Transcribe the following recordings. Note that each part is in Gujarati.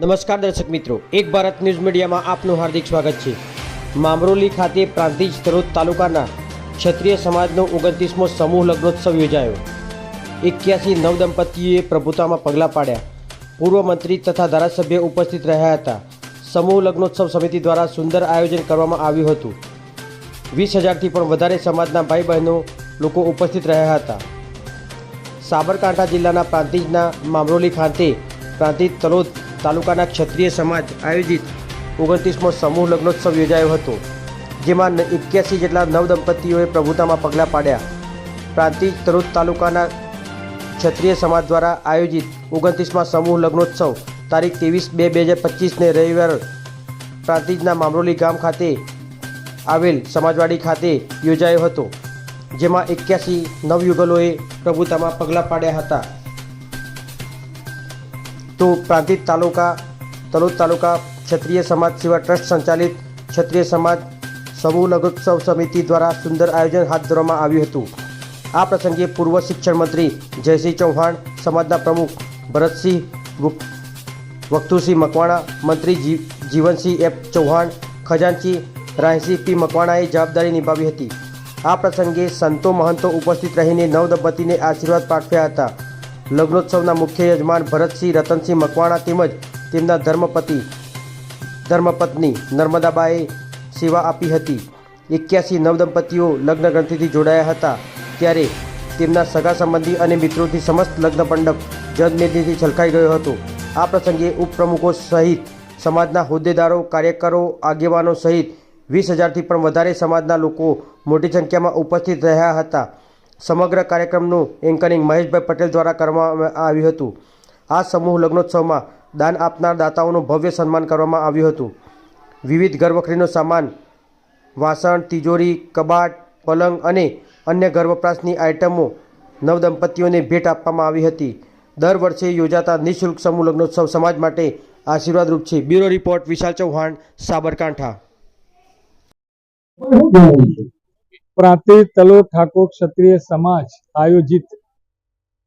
નમસ્કાર દર્શક મિત્રો, એક ભારત ન્યૂઝ મીડિયામાં આપનું હાર્દિક સ્વાગત છે. મામરોલી ખાતે પ્રાંતિજ તરોદ તાલુકાના ક્ષત્રિય સમાજનો ઓગણત્રીસમો સમૂહ લગ્નોત્સવ યોજાયો. એક્યાસી નવદંપતીએ પ્રભુતામાં પગલાં પાડ્યા. પૂર્વ મંત્રી તથા ધારાસભ્ય ઉપસ્થિત રહ્યા હતા. સમૂહ લગ્નોત્સવ સમિતિ દ્વારા સુંદર આયોજન કરવામાં આવ્યું હતું. વીસ હજારથી પણ વધારે સમાજના ભાઈ બહેનો લોકો ઉપસ્થિત રહ્યા હતા. સાબરકાંઠા જિલ્લાના પ્રાંતિજના મામરોલી ખાતે પ્રાંતિજ તલોદ તાલુકાના ક્ષત્રિય સમાજ આયોજિત ઓગણત્રીસમો સમૂહ લગ્નોત્સવ યોજાયો હતો, જેમાં એક્યાસી જેટલા નવદંપતીઓએ પ્રભુતામાં પગલાં પાડ્યા. પ્રાંતિજ તલોદ તાલુકાના ક્ષત્રિય સમાજ દ્વારા આયોજિત ઓગણત્રીસમાં સમૂહ લગ્નોત્સવ તારીખ ત્રેવીસ બે બે હજાર પચીસને રવિવાર પ્રાંતિજના મામરોલી ગામ ખાતે આવેલ સમાજવાડી ખાતે યોજાયો હતો, જેમાં એક્યાસી નવયુગલોએ પ્રભુતામાં પગલાં પાડ્યા હતા. તો પ્રાંતિજ તાલુકા, તલોદ તાલુકા ક્ષત્રિય સમાજ સેવા ટ્રસ્ટ સંચાલિત ક્ષત્રિય સમાજ સમૂહ લઘુત્સવ સમિતિ દ્વારા સુંદર આયોજન હાથ ધરવામાં આવ્યું હતું. આ પ્રસંગે પૂર્વ શિક્ષણ મંત્રી જયસિંહ ચૌહાણ, સમાજના પ્રમુખ ભરતસિંહ ગુપ- વક્તુસિંહ મકવાણા, મંત્રી જીવનસિંહ એફ ચૌહાણ, ખજાનચી રાયસિંહ પી મકવાણાએ જવાબદારી નિભાવી હતી. આ પ્રસંગે સંતો મહંતો ઉપસ્થિત રહીને નવદંપતિને આશીર્વાદ પાઠવ્યા હતા. લગ્નોત્સવના મુખ્ય યજમાન ભરતસિંહ, રતનસિંહ મકવાણા તેમજ તેમના ધર્મપતિ, ધર્મપત્ની નર્મદાબાએ સેવા આપી હતી. એક્યાસી નવદંપતીઓ લગ્ન ગ્રંથિથી જોડાયા હતા ત્યારે તેમના સગા સંબંધી અને મિત્રોથી સમસ્ત લગ્ન મંડપ જનમેદનીથી છલકાઈ ગયો હતો. આ પ્રસંગે ઉપપ્રમુખો સહિત સમાજના હોદ્દેદારો, કાર્યકરો, આગેવાનો સહિત વીસ હજારથી પણ વધારે સમાજના લોકો મોટી સંખ્યામાં ઉપસ્થિત રહ્યા હતા. સમગ્ર કાર્યક્રમનું એન્કરિંગ મહેશભાઈ પટેલ દ્વારા કરવામાં આવ્યું હતું. આ સમૂહ લગ્નોત્સવમાં દાન આપનાર દાતાઓનું ભવ્ય સન્માન કરવામાં આવ્યું હતું. વિવિધ ઘરવખરીનો સામાન, વાસણ, તિજોરી, કબાટ, પલંગ અને અન્ય ઘર વપરાશની આઇટમો નવદંપતીઓને ભેટ આપવામાં આવી હતી. દર વર્ષે યોજાતા નિઃશુલ્ક સમૂહ લગ્નોત્સવ સમાજ માટે આશીર્વાદરૂપ છે. Bureau report Vishal Chauhan, Sabarkantha. Prantij Talod Thakor ક્ષત્રિય સમાજ આયોજિત.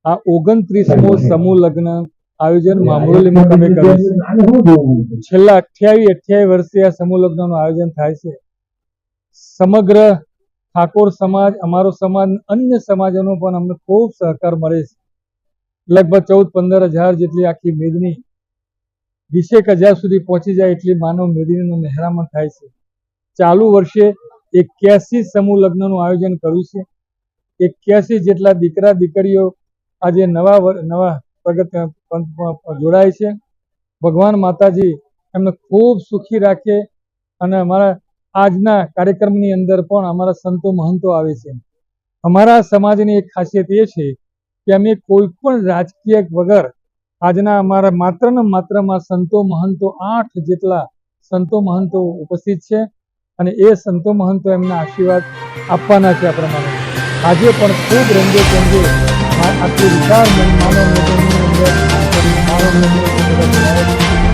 આ ઓગણત્રીસમો સમૂહ લગ્ન આયોજન મામરોલીમાં તમે કર્યું છેલ્લા અઠ્યાવીસ અઠ્યાવીસ વર્ષથી આ સમૂહ લગ્નનું આયોજન થાય છે. સમગ્ર ઠાકોર સમાજ, અમારો સમાજ અન્ય સમાજોનો પણ અમને ખૂબ સહકાર મળે છે. લગભગ ચૌદ, પંદર હજાર જેટલી આખી મેદની, વીસેક હજાર સુધી પહોંચી જાય એટલી માનવ મેદનીનું મહેરામણ થાય છે. ચાલુ વર્ષે એક્યાસી સમૂહ લગ્નનું આયોજન કર્યું છે. એક્યાસી જેટલા દીકરા દીકરીઓ આજે નવા નવા પ્રગત જોડાય છે. ભગવાન માતાજી એમને ખૂબ સુખી રાખે અને અમારા આજના કાર્યક્રમની અંદર પણ અમારા સંતો મહંતો આવે છે. અમારા સમાજની એક ખાસિયત એ છે કે અમે કોઈ પણ રાજકીય વગર આજના અમારા માત્ર ને માત્રમાં સંતો મહંતો આઠ જેટલા સંતો મહંતો ઉપસ્થિત છે. અને એ સંતો મહંતો એમના આશીર્વાદ આપવાના છે આ પ્રમાણે. આજે પણ ખૂબ રંગે ચંગે આ- આટલી વિશાળ મન- માનવ અંદર.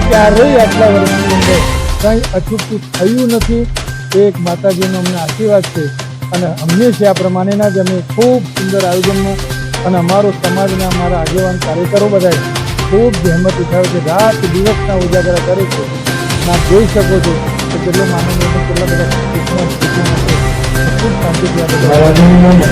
ક્યારેય આટલા વર્ષની અંદર કંઈ અછૂટતું થયું નથી. એ એક માતાજીનો અમને આશીર્વાદ છે. અને હંમેશા આ પ્રમાણેના જ અમે ખૂબ સુંદર આયોજનમાં અને અમારો સમાજના અમારા આગેવાન કાર્યકરો બધા ખૂબ જહેમત ઉઠાવે છે. રાત દિવસના ઉજાગરા કરે છે. આપ જોઈ શકો છો કે કેટલો માનવ મેદની કેટલા બધા ખુશમાં ખુશીમાં છે. ખૂબ શાંતિથી આ બધા